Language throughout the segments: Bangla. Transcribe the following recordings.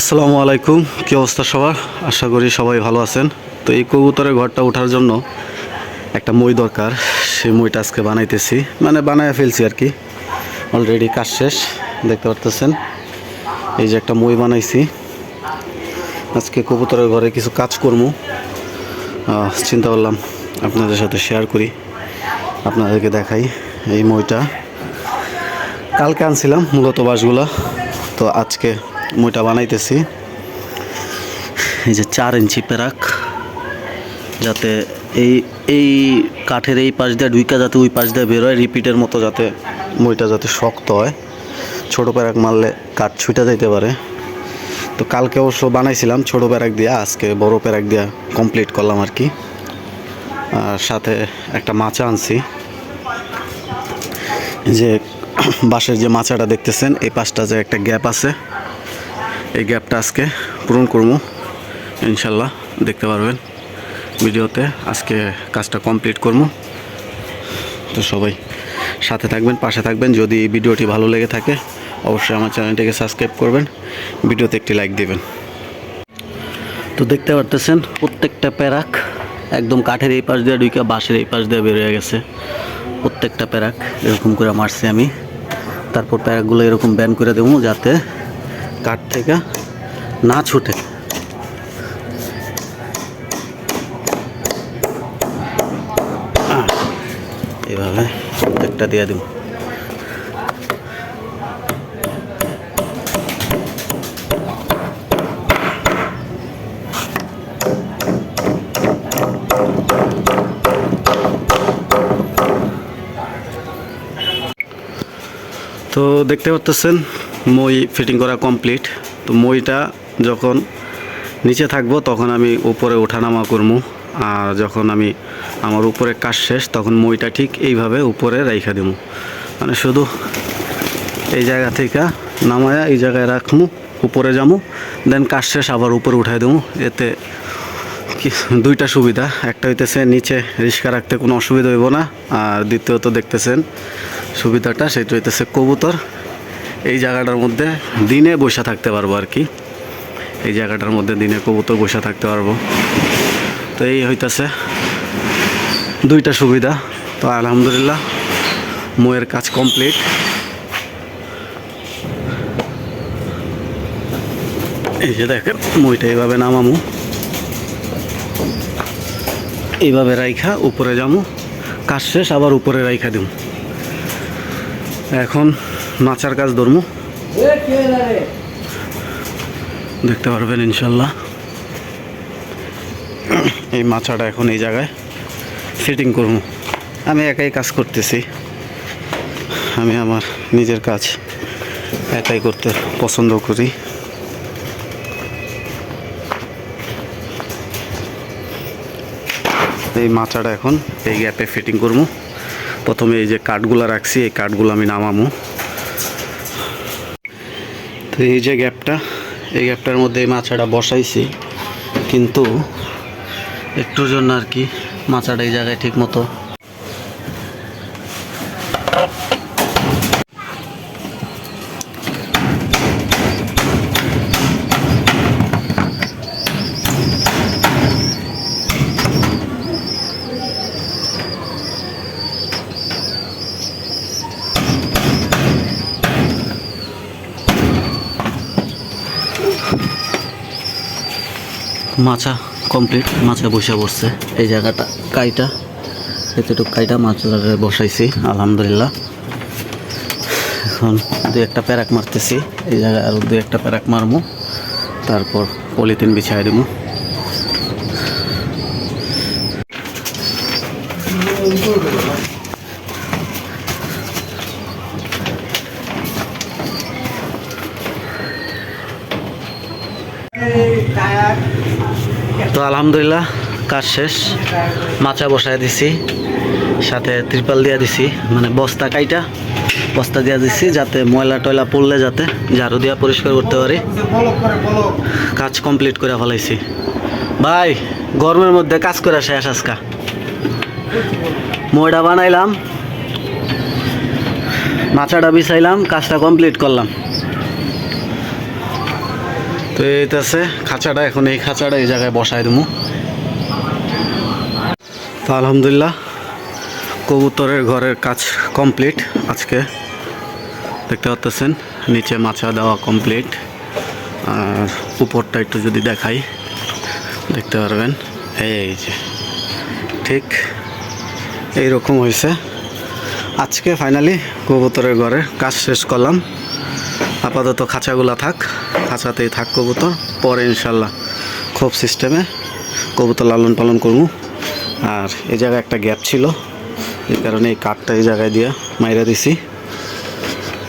আসসালামু আলাইকুম। কী অবস্থা সবার? আশা করি সবাই ভালো আছেন। তো এই কবুতরের ঘরটা ওঠার জন্য একটা মই দরকার। সেই মইটা আজকে বানাইতেছি। মানে বানায় ফেলছি আর কি। অলরেডি কাজ শেষ, দেখতে পারতেছেন। এই যে একটা মই বানাইছি। আজকে কবুতরের ঘরে কিছু কাজ করব চিন্তা করলাম আপনাদের সাথে শেয়ার করি। আপনাদেরকে দেখাই এই মইটা। কালকে আনছিলাম মূলত বাঁশগুলা তো আজকে মইটা বানাইতেছি। এই যে চার ইঞ্চি পেরাক, যাতে এই এই কাঠের এই পাশ দিয়ে ডুইকা যাতে ওই পাশ দিয়ে বেরোয়, রিপিটের মতো যাতে মইটা যাতে শক্ত হয়। ছোট প্যারাক মারলে কাঠ ছুটে যাইতে পারে। তো কালকে অবশ্য বানাইছিলাম ছোট প্যারাক দিয়ে, আজকে বড় প্যারাক দিয়ে কমপ্লিট করলাম আর কি। আর সাথে একটা মাচা আনছি। যে বাঁশের যে মাচাটা দেখতেছেন, এই পাশটা যে একটা গ্যাপ আছে এই গ্যাপটা আজকে পূরণ করব। ইনশাল্লাহ দেখতে পারবেন। ভিডিওতে আজকে কাজটা কমপ্লিট করব। তো সবাই সাথে থাকবেন, পাশে থাকবেন। যদি ভিডিওটি ভালো লেগে থাকে, অবশ্যই আমার চ্যানেলটিকে সাবস্ক্রাইব করবেন। ভিডিওতে একটি লাইক দেবেন। তো দেখতে পারতেছেন, প্রত্যেকটা প্যারাক একদম কাঠের এই পাশ দিয়ে ঢুকে বাঁশের এই পাশ দিয়ে বেরিয়ে গেছে। প্রত্যেকটা প্যারাক এরকম করে মারছি আমি। তারপর প্যারাকগুলো এরকম ব্যান করে দেবো যাতে কাঠ থেকে না ছুটে। আহ, এভাবে প্রত্যেকটা দিয়ে দেবো। তো দেখতে পাচ্ছেন মই ফিটিং করা কমপ্লিট তো মইটা যখন নিচে থাকব, তখন আমি উপরে ওঠানামা করব আর যখন আমি আমার উপরে কাজ শেষ, তখন মইটা ঠিক এইভাবে উপরে রাইখা দেবো মানে শুধু এই জায়গা থেকে নামায়া এই জায়গায় রাখব উপরে যাব দেন কাজ শেষ আবার উপরে উঠাই দেবো এতে দুইটা সুবিধা। একটা হইতেছে নিচে রিক্সা রাখতে কোনো অসুবিধা হইব না। আর দ্বিতীয়ত দেখতেছেন সুবিধাটা, সেটা হইতেছে কবুতর। এই জায়গাটার মধ্যে দিনে বসে থাকতে পারব আর কি। এই জায়গাটার মধ্যে দিনে কবুতর বসে থাকতে পারব। তো এই হইতেছে দুইটা সুবিধা। তো আলহামদুলিল্লাহ ময়ের কাজ কমপ্লিট। এই যে দেখেন, মইটা এইভাবে নামামু। এইভাবে রাইখা উপরে যাব কাজ শেষ, আবার উপরে রাইখা দিব এখন মাচার কাজ ধরমু। দেখতে পারবেন ইনশাল্লাহ। এই মাচাটা এখন এই জায়গায় ফিটিং করব। আমি একাই কাজ করতেছি। আমি আমার নিজের কাজ একাই করতে পছন্দ করি। এই মাচাটা এখন এই গ্যাপে ফিটিং করব। প্রথমে এই যে কাঠগুলো রাখছি, এই কাঠগুলো আমি নামামো তো এই যে গ্যাপটা, এই গ্যাপটার মধ্যে এই মাছাটা বসাইছি। কিন্তু একটুর জন্য আর কি মাছাটা এই জায়গায় ঠিক মতো মাছা কমপ্লিট, মাছা বসে বসছে এই জায়গাটা, কাইটা, এতটুকু কাইটা মাছ বসাইছি, আলহামদুলিল্লাহ। এখন দু একটা প্যারাক মারতেছি, এই জায়গায় আরও দু একটা প্যারাক মারমু, তারপর পলিথিন বিছাই দেবো তো আলহামদুলিল্লাহ, কাজ শেষ। মাচা বসায় দিছি, সাথে ত্রিপাল দিয়া দিছি মানে বস্তা কাইটা, বস্তা দিয়া দিছি যাতে ময়লা টয়লা পড়লে যাতে ঝাড়ু দিয়া পরিষ্কার করতে পারি। কাজ কমপ্লিট করে ফেলাইছি। ভাই, গরমের মধ্যে কাজ করে শেষ আজকা। ময়টা বানাইলাম, মাচাটা বিছাইলাম, কাজটা কমপ্লিট করলাম। তো এইটা আছে, খাঁচাটা, এখন এই খাঁচাটা এই জায়গায় বসায় দেবো। তো আলহামদুলিল্লাহ, কবুতরের ঘরের কাজ কমপ্লিট আজকে। দেখতে পাচ্ছেন নিচে মাছা দেওয়া কমপ্লিট। আর উপরটা একটু যদি দেখাই, দেখতে পারবেন। এই যে, ঠিক এই রকম হয়েছে। আজকে ফাইনালি কবুতরের ঘরে কাজ শেষ করলাম। আপাতত খাঁচাগুলা থাক, খাঁচাতেই থাক কবুতর। পরে ইনশাল্লাহ খোপ সিস্টেমে কবুতর লালন পালন করব। আর এই জায়গায় একটা গ্যাপ ছিল, এই কারণে এই কাঠটা এই জায়গায় দিয়ে মাইরা দিছি।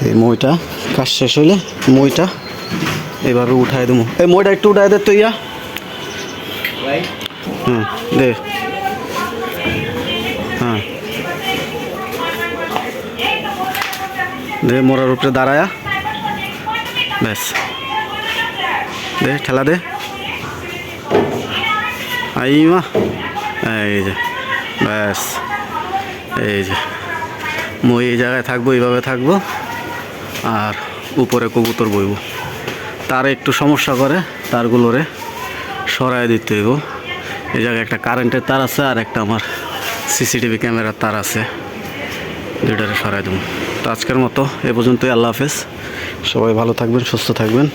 এই মইটা, কাজ শেষ হইলে মইটা এভাবে উঠাই দেবো এই মইটা একটু উঠাই দে তো ইয়া। হ্যাঁ দে। হ্যাঁ। দে মোড়ার উপরে দাঁড়ায়া। ব্যাস। দে ঠেলা দে। আই মা। এই যে, ব্যাস। এই যে, মই এই জায়গায় থাকব, এইভাবে থাকব, আর উপরে কবুতর বইব। তার একটু সমস্যা করে, তারগুলোরে সরাই দিতে হইব। এই জায়গায় একটা কারেন্টের তার আছে, আর একটা আমার সিসিটিভি ক্যামেরার তার আছে। দুইটারে সরাই দেবো। তো আজকের মতো এ পর্যন্তই, আল্লাহ হাফেজ। সবাই ভালো থাকবেন, সুস্থ থাকবেন।